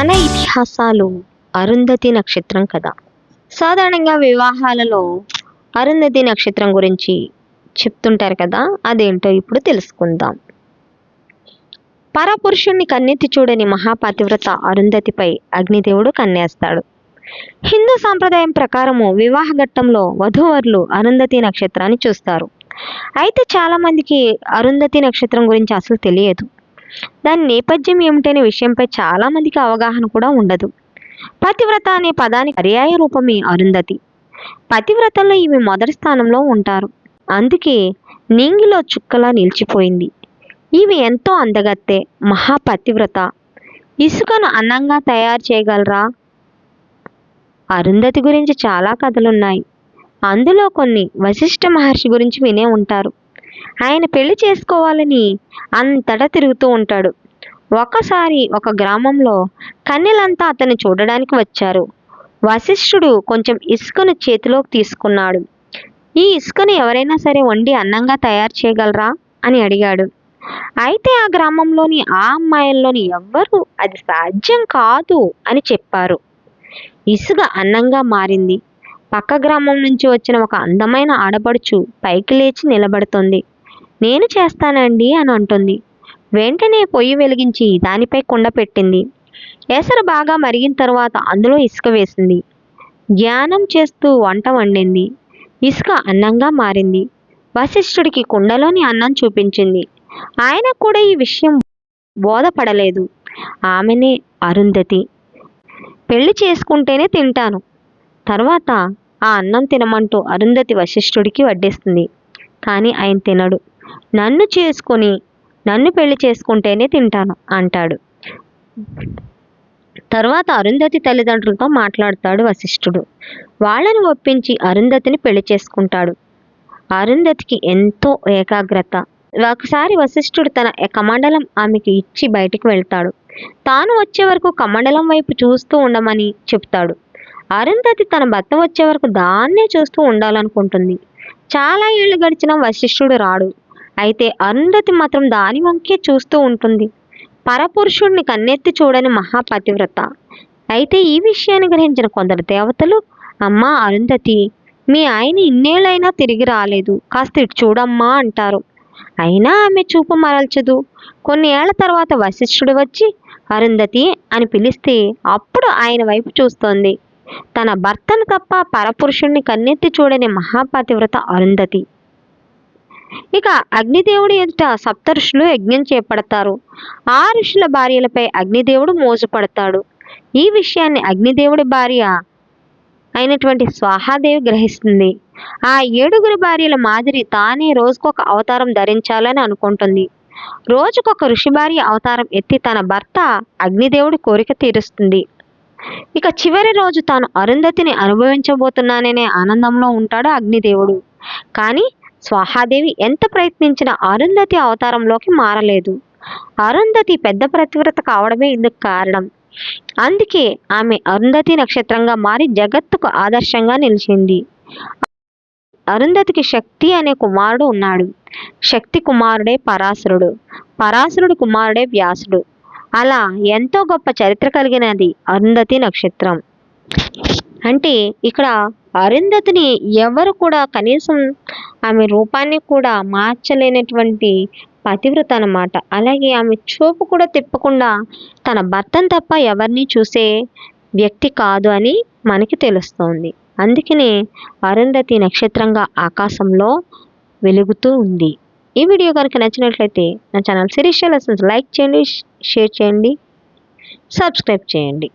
మన ఇతిహాసాలు అరుంధతి నక్షత్రం కథ సాధారణంగా వివాహాలలో అరుంధతి నక్షత్రం గురించి చెప్తుంటారు కదా అదేంటో ఇప్పుడు తెలుసుకుందాం. పరపురుషుణ్ణి కన్నెత్తి చూడని మహాపతివ్రత అరుంధతిపై అగ్నిదేవుడు కన్నేస్తాడు. హిందూ సాంప్రదాయం ప్రకారము వివాహ ఘట్టంలో వధూవరులు అరుంధతి నక్షత్రాన్ని చూస్తారు. అయితే చాలామందికి అరుంధతి నక్షత్రం గురించి అసలు తెలియదు. దాని నేపథ్యం ఏమిటనే విషయంపై చాలామందికి అవగాహన కూడా ఉండదు. పతివ్రత అనే పదానికి పర్యాయ రూపమే అరుంధతి. పతివ్రతల్లో ఇవి మొదటి స్థానంలో ఉంటారు. అందుకే నింగిలో చుక్కలా నిలిచిపోయింది. ఇవి ఎంతో అందగత్తే మహాపతివ్రత ఇసుకను అందంగా తయారు చేయగలరా? అరుంధతి గురించి చాలా కథలున్నాయి. అందులో కొన్ని వశిష్ఠ మహర్షి గురించి వినే ఉంటారు. ఆయన పెళ్ళి చేసుకోవాలని అంతటా తిరుగుతూ ఉంటాడు. ఒకసారి ఒక గ్రామంలో కన్నెలంతా అతన్ని చూడడానికి వచ్చారు. వశిష్ఠుడు కొంచెం ఇసుకను చేతిలోకి తీసుకున్నాడు. ఈ ఇసుకను ఎవరైనా సరే వండి అన్నంగా తయారు చేయగలరా? అని అడిగాడు. అయితే ఆ గ్రామంలోని ఆ అమ్మాయిల్లోని ఎవ్వరూ అది సాధ్యం కాదు అని చెప్పారు. ఇసుక అన్నంగా మారింది. పక్క గ్రామం నుంచి వచ్చిన ఒక అందమైన ఆడపడుచు పైకి లేచి నిలబడుతుంది. నేను చేస్తానండి అని అంటుంది. వెంటనే పొయ్యి వెలిగించి దానిపై కుండ పెట్టింది. ఎసరు బాగా మరిగిన తర్వాత అందులో ఇసుక వేసింది. ధ్యానం చేస్తూ వంట వండింది. ఇసుక అన్నంగా మారింది. వశిష్ఠుడికి కుండలోని అన్నం చూపించింది. ఆయన కూడా ఈ విషయం బోధపడలేదు. ఆమెనే అరుంధతి. పెళ్ళి చేసుకుంటేనే తింటాను. తర్వాత ఆ అన్నం తినమంటూ అరుంధతి వశిష్ఠుడికి వడ్డిస్తుంది. కానీ ఆయన తినడు. నన్ను చేసుకొని నన్ను పెళ్ళి చేసుకుంటేనే తింటాను అంటాడు. తర్వాత అరుంధతి తల్లిదండ్రులతో మాట్లాడతాడు వశిష్ఠుడు. వాళ్ళని ఒప్పించి అరుంధతిని పెళ్ళి చేసుకుంటాడు. అరుంధతికి ఎంతో ఏకాగ్రత. ఒకసారి వశిష్ఠుడు తన కమండలం ఆమెకి ఇచ్చి బయటికి వెళ్తాడు. తాను వచ్చే వరకు కమండలం వైపు చూస్తూ ఉండమని చెప్తాడు. అరుంధతి తన భర్త వచ్చే వరకు దాన్నే చూస్తూ ఉండాలనుకుంటుంది. చాలా ఏళ్ళు గడిచిన వశిష్ఠుడు రాడు. అయితే అరుంధతి మాత్రం దాని వంకే చూస్తూ ఉంటుంది. పరపురుషుడిని కన్నెత్తి చూడని మహాపతివ్రత. అయితే ఈ విషయాన్ని గ్రహించిన కొందరు దేవతలు అమ్మా అరుంధతి మీ ఆయన ఇన్నేళ్ళైనా తిరిగి రాలేదు. కాస్త ఇటు చూడమ్మా అంటారు. అయినా ఆమె చూపు మరల్చదు. కొన్ని ఏళ్ళ తర్వాత వశిష్ఠుడు వచ్చి అరుంధతి అని పిలిస్తే అప్పుడు ఆయన వైపు చూస్తోంది. తన భర్తను తప్ప పరపురుషుణ్ణి కన్నెత్తి చూడని మహాపతివ్రత అరుంధతి. ఇక అగ్నిదేవుడి ఎదుట సప్త ఋషులు యజ్ఞం చేపడతారు. ఆ ఋషుల భార్యలపై అగ్నిదేవుడు మోజుపడతాడు. ఈ విషయాన్ని అగ్నిదేవుడి భార్య అయినటువంటి స్వాహాదేవి గ్రహిస్తుంది. ఆ ఏడుగురు భార్యల మాదిరి తానే రోజుకొక అవతారం ధరించాలని అనుకుంటుంది. రోజుకొక ఋషి భార్య అవతారం ఎత్తి తన భర్త అగ్నిదేవుడి కోరిక తీరుస్తుంది. ఇక చివరి రోజు తాను అరుంధతిని అనుభవించబోతున్నాననే ఆనందంలో ఉంటాడు అగ్నిదేవుడు. కానీ స్వాహాదేవి ఎంత ప్రయత్నించినా అరుంధతి అవతారంలోకి మారలేదు. అరుంధతి పెద్ద ప్రతివ్రత కావడమే ఇందుకు కారణం. అందుకే ఆమె అరుంధతి నక్షత్రంగా మారి జగత్తుకు ఆదర్శంగా నిలిచింది. అరుంధతికి శక్తి అనే కుమారుడు ఉన్నాడు. శక్తి కుమారుడే పరాశరుడు. పరాశరుడు కుమారుడే వ్యాసుడు. అలా ఎంతో గొప్ప చరిత్ర కలిగినది అరుంధతి నక్షత్రం. అంటే ఇక్కడ అరుంధతిని ఎవరు కూడా కనీసం ఆమె రూపాన్ని కూడా మార్చలేనటువంటి పతివ్రత అన్నమాట. అలాగే ఆమె చూపు కూడా తిప్పకుండా తన భర్తను తప్ప ఎవరిని చూసే వ్యక్తి కాదు అని మనకి తెలుస్తోంది. అందుకనే అరుంధతి నక్షత్రంగా ఆకాశంలో వెలుగుతూ ఉంది. ఈ వీడియో కనుక నచ్చినట్లయితే నా ఛానల్ సిరీషియల్ లెసన్స్ లైక్ చేయండి షేర్ చేయండి సబ్స్క్రైబ్ చేయండి.